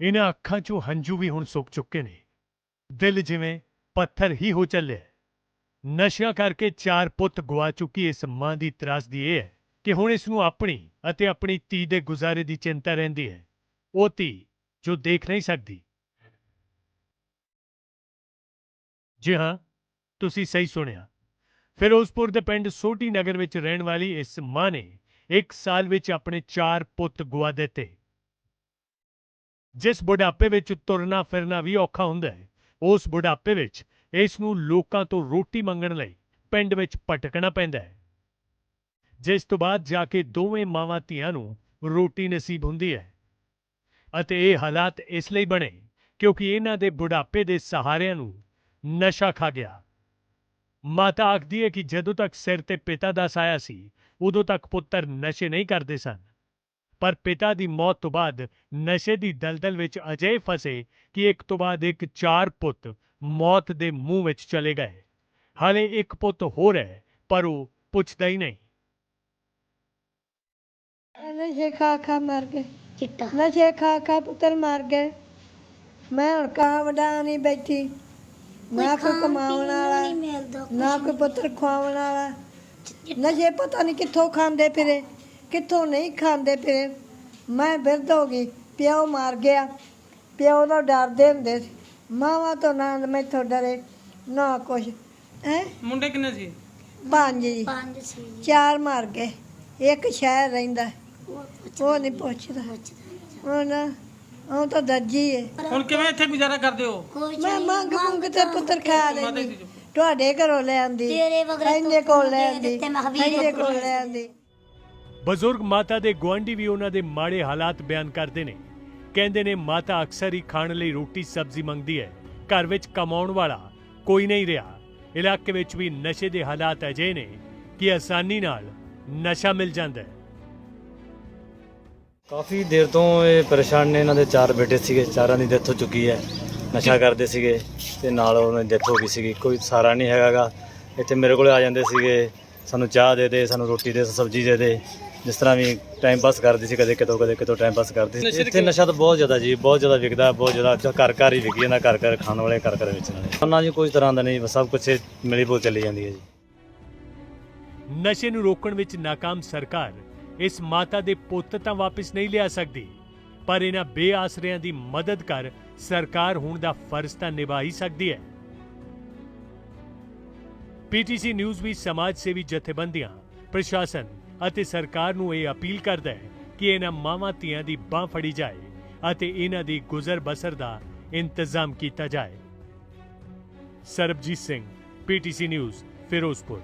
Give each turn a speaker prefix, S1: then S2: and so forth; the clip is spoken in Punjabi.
S1: ਇਹਨਾਂ ਅੱਖਾਂ 'ਚੋਂ ਹੰਝੂ ਵੀ ਹੁਣ ਸੁੱਕ ਚੁੱਕੇ ਨੇ। ਦਿਲ ਜਿਵੇਂ ਪੱਥਰ ਹੀ ਹੋ ਚੱਲਿਆ ਹੈ। ਨਸ਼ਿਆਂ ਕਰਕੇ ਚਾਰ ਪੁੱਤ ਗਵਾ ਚੁੱਕੀ ਇਸ ਮਾਂ ਦੀ ਤਰਾਸਦੀ ਇਹ ਹੈ ਕਿ ਹੁਣ ਇਸ ਨੂੰ ਆਪਣੀ ਅਤੇ ਆਪਣੀ ਧੀ ਦੇ ਗੁਜ਼ਾਰੇ ਦੀ ਚਿੰਤਾ ਰਹਿੰਦੀ ਹੈ। ਉਹ ਧੀ ਜੋ ਦੇਖ ਨਹੀਂ ਸਕਦੀ। ਜੀ ਹਾਂ, ਤੁਸੀਂ ਸਹੀ ਸੁਣਿਆ। ਫਿਰੋਜ਼ਪੁਰ ਦੇ ਪਿੰਡ ਸੋਢੀ ਨਗਰ ਵਿੱਚ ਰਹਿਣ ਵਾਲੀ ਇਸ ਮਾਂ ਨੇ ਇੱਕ ਸਾਲ ਵਿੱਚ ਆਪਣੇ ਚਾਰ ਪੁੱਤ ਗਵਾ ਦਿੱਤੇ। ਜਿਸ ਬੁਢਾਪੇ ਵਿੱਚ ਤੁਰਨਾ ਫਿਰਨਾ ਵੀ ਔਖਾ ਹੁੰਦਾ ਹੈ, ਉਸ ਬੁਢਾਪੇ ਵਿੱਚ ਇਸ ਨੂੰ ਲੋਕਾਂ ਤੋਂ ਰੋਟੀ ਮੰਗਣ ਲਈ ਪਿੰਡ ਵਿੱਚ ਭਟਕਣਾ ਪੈਂਦਾ ਹੈ। ਜਿਸ ਤੋਂ ਬਾਅਦ ਜਾ ਕੇ ਦੋਵੇਂ ਮਾਵਾਂ ਧੀਆਂ ਨੂੰ ਰੋਟੀ ਨਸੀਬ ਹੁੰਦੀ ਹੈ ਅਤੇ ਇਹ ਹਾਲਾਤ ਇਸ ਲਈ ਬਣੇ ਕਿਉਂਕਿ ਇਹਨਾਂ ਦੇ ਬੁਢਾਪੇ ਦੇ ਸਹਾਰਿਆਂ ਨੂੰ ਨਸ਼ਾ ਖਾ ਗਿਆ। ਮਾਤਾ ਆਖਦੀ ਹੈ ਕਿ ਜਦੋਂ ਤੱਕ ਸਿਰ ਤੇ ਪਿਤਾ ਦਾ ਸਾਇਆ ਸੀ, ਉਦੋਂ ਤੱਕ ਪੁੱਤਰ ਨਸ਼ੇ ਨਹੀਂ ਕਰਦੇ ਸਨ। ਪਰ ਪਿਤਾ ਦੀ ਮੌਤ ਤੋਂ ਬਾਅਦ ਨਸ਼ੇ ਦੀ ਦਲਦਲ ਵਿੱਚ ਅਜੇ ਫਸੇ ਕਿ ਇੱਕ ਤੋਂ ਬਾਅਦ ਇੱਕ ਚਾਰ ਪੁੱਤ ਮੌਤ ਦੇ ਮੂੰਹ ਵਿੱਚ ਚਲੇ ਗਏ। ਹਾਲੇ ਇੱਕ ਪੁੱਤ ਹੋਰ ਹੈ ਪਰ ਉਹ ਪੁੱਛਦਾ ਹੀ ਨਹੀਂ।
S2: ਨਸ਼ੇ ਖਾ ਖਾ ਮਰ ਗਏ।
S3: ਚਿੱਟਾ।
S2: ਨਸ਼ੇ ਖਾ ਖਾ ਪੁੱਤਰ ਮਰ ਗਏ। ਮੈਂ ਹੁਣ ਕਾਂ ਵਡਾ ਨਹੀਂ ਬੈਠੀ ਨਾ ਕੋਈ ਕਮਾਉਣ ਵਾਲਾ ਨਾ ਕੋਈ ਪੁੱਤਰ ਖਵਾਉਣ ਵਾਲਾ। ਨਸ਼ੇ ਪਤਾ ਨਹੀਂ ਕਿੱਥੋਂ ਖਾਂਦੇ ਫਿਰੇ। ਕਿੱਥੋਂ ਨਹੀਂ ਖਾਂਦੇ ਫਿਰੇ ਮੈਂ ਬਿਰਧ ਹੋ ਗਈ ਪਿਓ ਮਾਰ ਗਿਆ। ਪਿਓ ਦਾ ਡਰਦੇ ਹੁੰਦੇ ਸੀ। ਮਾਵਾਂ ਤੋਂ ਨਾ ਮੈਥੋਂ ਡਰੇ ਨਾ ਕੁਛ। ਹੈ?
S4: ਮੁੰਡੇ ਕਿੰਨੇ ਸੀ?
S2: ਪੰਜ ਜੀ।
S3: ਪੰਜ ਸੀ
S2: ਚਾਰ ਮਰ ਗਏ। ਇੱਕ ਸ਼ਹਿਰ ਰਹਿੰਦਾ।
S3: ਉਹ
S2: ਉਹ ਨਹੀਂ। ਪੁੱਛਦਾ। ਉਹ ਨਾ ਉਹ ਤਾਂ ਦੱਜੀ ਏ।
S4: ਹੁਣ ਕਿਵੇਂ ਇੱਥੇ ਗੁਜ਼ਾਰਾ ਕਰਦੇ ਹੋ?
S2: ਮੈਂ ਮੰਗ ਮੰਗ ਤੇ ਪੁੱਤਰ ਖਾ ਲੈਂਦੀ। ਤੁਹਾਡੇ ਘਰੋਂ ਲੈ ਆਂਦੀ।
S3: ਤੇਰੇ
S2: ਕੋਲ ਲੈ
S3: ਦੇ
S2: ਆਂਦੀ। ਇਹਦੇ ਕੋਲ ਲੈ ਆਂਦੀ।
S1: ਬਜ਼ੁਰਗ ਮਾਤਾ ਦੇ ਗੁਆਂਢੀ ਵੀ ਉਹਨਾਂ ਦੇ ਮਾੜੇ ਹਾਲਾਤ ਬਿਆਨ ਕਰਦੇ ਨੇ। ਕਹਿੰਦੇ ਨੇ ਮਾਤਾ ਅਕਸਰ ਹੀ ਖਾਣ ਲਈ ਰੋਟੀ ਸਬਜ਼ੀ ਮੰਗਦੀ ਹੈ। ਘਰ ਵਿੱਚ ਕਮਾਉਣ ਵਾਲਾ ਕੋਈ ਨਹੀਂ ਰਿਹਾ। ਇਲਾਕੇ ਵਿੱਚ ਵੀ ਨਸ਼ੇ ਦੇ ਹਾਲਾਤ ਅਜੇ ਨੇ ਕਿ ਆਸਾਨੀ ਨਾਲ ਨਸ਼ਾ ਮਿਲ ਜਾਂਦਾ ਹੈ।
S5: ਕਾਫੀ ਦੇਰ ਤੋਂ ਇਹ ਪਰੇਸ਼ਾਨ ਨੇ। ਇਹਨਾਂ ਦੇ ਚਾਰ ਬੇਟੇ ਸੀਗੇ। ਚਾਰਾਂ ਦੀ ਡੈਥ ਹੋ ਚੁੱਕੀ ਹੈ। ਨਸ਼ਾ ਕਰਦੇ ਸੀਗੇ ਤੇ ਨਾਲ ਉਹਨਾਂ ਦੀ ਡੈਥ ਹੋ ਗਈ ਸੀਗੀ। ਕੋਈ ਸਾਰਾ ਨਹੀਂ ਹੈਗਾਗਾ। ਇੱਥੇ ਮੇਰੇ ਕੋਲ ਆ ਜਾਂਦੇ ਸੀਗੇ। ਸਾਨੂੰ ਚਾਹ ਦੇ ਦੇ, ਸਾਨੂੰ ਰੋਟੀ ਦੇ ਸਬਜ਼ੀ ਦੇ ਦੇ। ਜਿਸ ਤਰ੍ਹਾਂ ਵੀ ਟਾਈਮ ਪਾਸ ਕਰਦੀ ਸੀ ਕਦੇ ਕਿਤੋਂ ਕਦੇ ਕਿਤੋਂ ਟਾਈਮ ਪਾਸ ਕਰਦੀ ਸੀ। ਇੱਥੇ ਨਸ਼ਾ ਤਾਂ ਬਹੁਤ ਜ਼ਿਆਦਾ ਜੀ ਬਹੁਤ ਜ਼ਿਆਦਾ ਵਿਕਦਾ ਬਹੁਤ ਜ਼ਿਆਦਾ ਘਰ ਘਰ ਹੀ ਵਿਕੀ ਜਾਂਦਾ ਘਰ ਘਰ ਖਾਣ ਵਾਲੇ ਘਰ ਘਰ ਵੇਚਣ ਵਾਲੇ। ਉਹਨਾਂ ਜੀ ਕੋਈ ਤਰ੍ਹਾਂ ਦਾ ਨਹੀਂ ਬਸ ਸਭ ਕੁਝ ਮਿਲੀ ਭੁਲ ਚੱਲੀ ਜਾਂਦੀ ਹੈ ਜੀ।
S1: ਨਸ਼ੇ ਨੂੰ ਰੋਕਣ ਵਿੱਚ ਨਾਕਾਮ ਸਰਕਾਰ ਇਸ ਮਾਤਾ ਦੇ ਪੁੱਤ ਤਾਂ ਵਾਪਸ ਨਹੀਂ ਲਿਆ ਸਕਦੀ ਪਰ ਇਹਨਾਂ ਬੇਆਸਰਿਆਂ ਦੀ ਮਦਦ ਕਰ ਸਰਕਾਰ ਹੁਣ ਦਾ ਫਰਜ਼ ਤਾਂ ਨਿਭਾ ਹੀ ਸਕਦੀ ਹੈ। ਪੀਟੀਸੀ ਨਿਊਜ਼ ਵੀ ਸਮਾਜ ਸੇਵੀ ਜਥੇਬੰਦੀਆਂ ਪ੍ਰਸ਼ਾਸਨ ਅਤੇ ਸਰਕਾਰ ਨੂੰ ਇਹ ਅਪੀਲ ਕਰਦਾ ਹੈ ਕਿ ਇਹਨਾਂ ਮਾਵਾਂ ਧੀਆਂ ਦੀ ਬਾਹ ਫੜੀ ਜਾਏ ਅਤੇ ਇਹਨਾਂ ਦੀ ਗੁਜ਼ਰ ਬਸਰ ਦਾ ਇੰਤਜ਼ਾਮ ਕੀਤਾ ਜਾਏ। Sarabjit Singh, PTC news, Ferozepur.